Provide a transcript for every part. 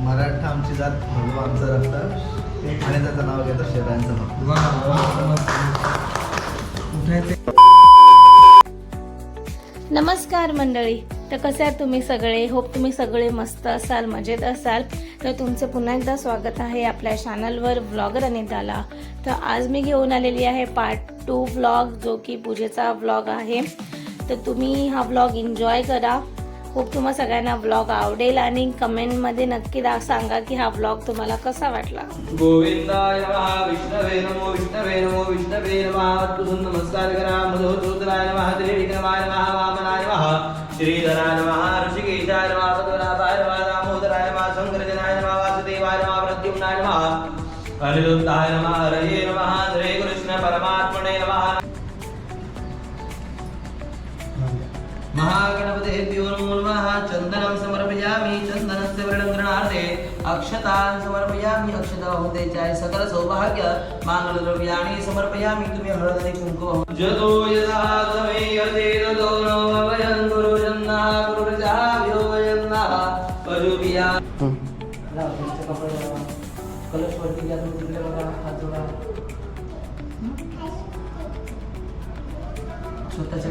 मराठा आमची जात भगवा आमचं रक्त आणि त्याचं नाव घेतं शेरांचं भक्त नमस्कार मंडळी. तर कसे आहात तुम्ही सगळे? होप तुम्ही सगळे मस्त असाल मजेत असाल. तर तुमचं पुन्हा एकदा स्वागत आहे आपल्या चॅनलवर व्लॉगर अनिताला. तर आज मी घेऊन आलेली आहे पार्ट टू व्लॉग जो की पूजेचा व्लॉग आहे. तर तुम्ही हा व्लॉग एन्जॉय करा. खूप तुम्हा सगळ्यांना ब्लॉग आवडेल आणि कमेंटमध्ये नक्की दा सांगा की हा ब्लॉग तुम्हाला कसा वाटला. गोविंदाय विष्णवे नमो विष्णवे नमो विष्णवे नमः नमस्कार करा मधोसूत्राय नमः त्रिविक्रमाय नमः वामनाय नमः श्रीधराय नमः ऋषिकेशाय नमः पद्मनाभाय नमः दामोदराय नमः शंकरजनाय नमः वासुदेवाय नमः प्रद्युम्नाय नमः अनिरुद्धाय महागणपतेभ्यो नमो नमः चन्दनं समर्पयामि चन्दनस्य वर्णग्रहणार्थे अक्षतान् समर्पयामि अक्षता होते चाय सकल सौभाग्य मांगल्यद्रव्याणि समर्पयामि तुम्ही हळद आणि कुंकुम जतो यदा तमे यते ततो नो वयं गुरु जन्ना गुरु जाव्यो वयन्ना पजुपिया कलश वरती घ्या तुम्ही तिकडे बघा हात जोडा. स्वतःच्या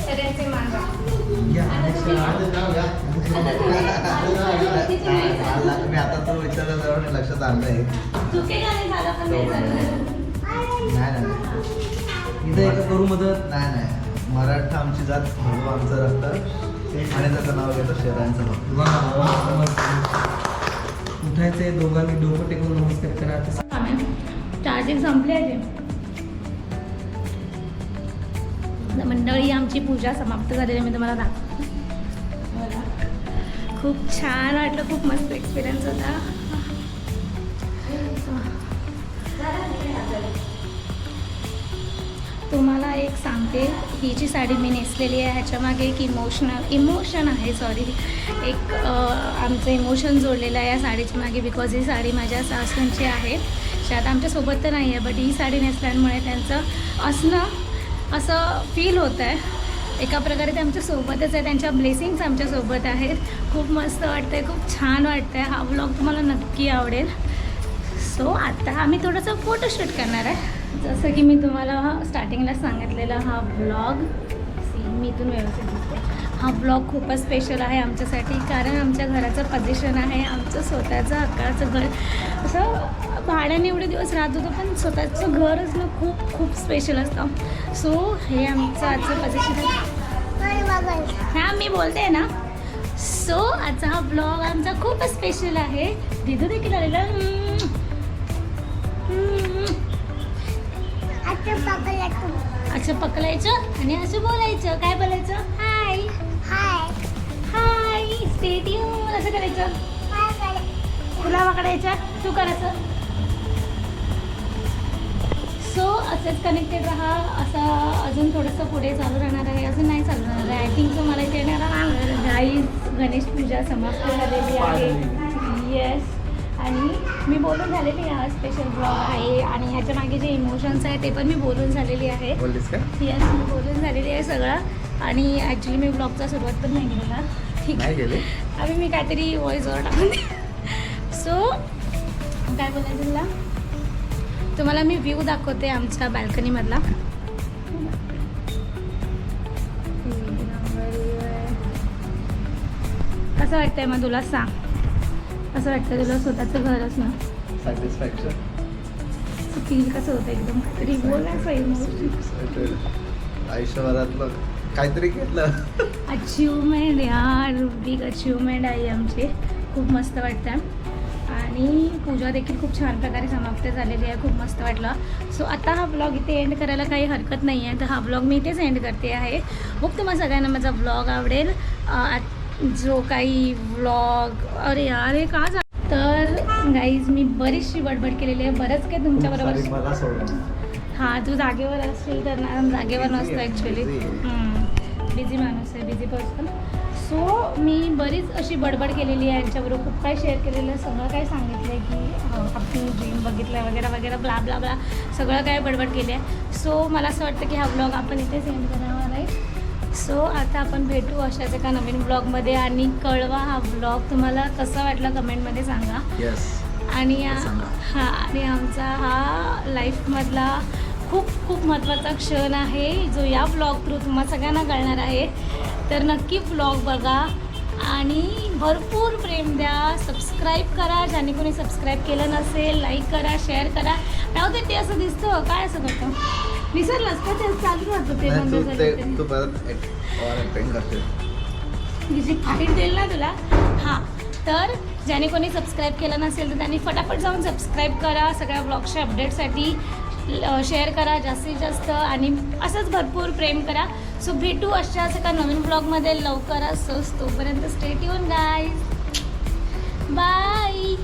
सगळ्यांचे मान आता नाव मी तो विचारल्यावर लक्षात आणलंय. चुकेगा नाही इथं एक करू मदत? नाही नाही. मराठा आमची जात भगवा आमचं रक्त. आणि त्याचं नाव घेतं शेरांचं भक्त. वा, वा, मस्त, मस्त. उठायचंय दोघांनी डोकं टेकून नमस्कार करा. चार्जिंग संपली आहे. मंडळी आमची पूजा समाप्त झालेली मी तुम्हाला दाखवते खूप छान वाटलं खूप मस्त एक्सपिरियन्स होता. तुम्हाला एक सांगते ही जी साडी मी नेसलेली आहे ह्याच्यामागे एक इमोशनल इमोशन आहे सॉरी एक आमचं इमोशन जोडलेलं आहे या साडीच्या मागे बिकॉज ही साडी माझ्या सासूंची आहे. जी आता आमच्यासोबत तर नाही आहे बट ही साडी नेसल्यामुळे त्यांचं असणं असं फील होत आहे. एका प्रकारे ते आमच्यासोबतच आहे. त्यांच्या ब्लेसिंग्स आमच्यासोबत आहेत. खूप मस्त वाटतं आहे खूप छान वाटतं आहे हा ब्लॉग तुम्हाला नक्की आवडेल. सो आता आम्ही थोडंसं फोटोशूट करणार आहे. जसं की मी तुम्हाला स्टार्टिंगला सांगितलेला हा ब्लॉग सी मी इथून व्यवस्थित हा ब्लॉग खूपच स्पेशल आहे आमच्यासाठी कारण आमच्या घराचं पोझिशन आहे आमचं स्वतःचं हक्काचं घर. असं भाड्याने एवढे दिवस राहत होतो पण स्वतःचं घर असणं खूप खूप स्पेशल असतं. सो हे आमचं आजचं पोझिशन आहे. हां मी बोलते ना? सो आजचा हा ब्लॉग आमचा खूपच स्पेशल आहे. दिदू देखील आलेला. असं पकडायचं आणि असं बोलायचं. काय बोलायचं? हाय हाय स्टेडियम असं करायचं. तुला पकडायचं तू करायचं. सो असंच कनेक्टेड राहा. असं अजून थोडंसं पुढे चालू राहणार आहे. अजून नाही चालू राहणार आहे. आय थिंक तुम्हाला इथे येणार गाईज गणेश पूजा समाप्त झालेली आहे. येस आणि मी बोलून झालेली आहे. हा स्पेशल ब्लॉग आहे. आणि ह्याच्या मागे जे इमोशन्स आहे ते पण मी बोलून झालेली आहे. येस मी बोलून झालेली आहे सगळं. आणि ॲक्च्युली मी ब्लॉगचा सुरुवात पण नाही केला ठीक आहे. आम्ही मी काहीतरी वॉईसवर टाकून सो काय बोलायचं तुला? तुम्हाला मी व्ह्यू दाखवते आमच्या बाल्कनीमधला कसं वाटतंय मग तुला सांग. कसं वाटतं तुला स्वतःचं घर असणं सॅटिस्फॅक्शन फील कसं होतं एकदम? काहीतरी बोलायचं इमोशन आयुष्यभरातलं काहीतरी घेतलं. अचिव्हमेंट यार बिग अचिव्हमेंट आहे आमची. खूप मस्त वाटतं आणि पूजा देखील खूप छान प्रकारे समाप्त झालेली आहे. खूप मस्त वाटलं. सो आता हा ब्लॉग इथे एंड करायला काही हरकत नाही आहे तर हा ब्लॉग मी इथेच एंड करते आहे. खूप तुम्हाला सगळ्यांना माझा ब्लॉग आवडेल. जो काही व्लॉग अरे यार हे का तर गाईज मी बरीचशी बडबड केलेली आहे. बरंच काही तुमच्याबरोबर हां तू जागेवर असशील तर जागेवर नसतो ॲक्च्युली busy बिझी माणूस आहे बिझी पर्सन सो मी बरीच अशी बडबड केलेली आहे यांच्याबरोबर. खूप काही शेअर केलेलं आहे सगळं काही सांगितलं आहे की आपण ड्रीम बघितलं आहे वगैरे वगैरे ब्ला ब्ला ब्ला सगळं काही बडबड केली आहे. सो मला असं वाटतं की हा ब्लॉग आपण इथेच एंड करावा आहे सो आता आपण भेटू अशाच एका नवीन ब्लॉगमध्ये आणि कळवा हा ब्लॉग तुम्हाला कसा वाटला कमेंटमध्ये सांगा. आणि. हा आणि आमचा हा लाईफमधला खूप खूप महत्त्वाचा क्षण आहे जो या ब्लॉग थ्रू तुम्हा सगळ्यांना कळणार आहे. तर नक्की ब्लॉग बघा आणि भरपूर प्रेम द्या. सबस्क्राईब करा ज्याने कोणी सबस्क्राईब केलं नसेल लाईक करा शेअर करा. राहू दे ते असं दिसतं. काय असं करतं? विसरलंस का? ते चालू राहतं ते बंद झालं ते तरी. तू. परत ऍक्टिंग करते. जी फाईट देईल ना तुला? हां. तर ज्याने कोणी सबस्क्राईब केलं नसेल तर त्यांनी फटाफट जाऊन सबस्क्राईब करा. सगळ्या ब्लॉगच्या अपडेटसाठी शेअर करा जास्तीत जास्त आणि असंच भरपूर प्रेम करा. सो भेटू अशाच एका नवीन ब्लॉगमध्ये लवकरच. तोपर्यंत स्टेट येऊन गाय बाय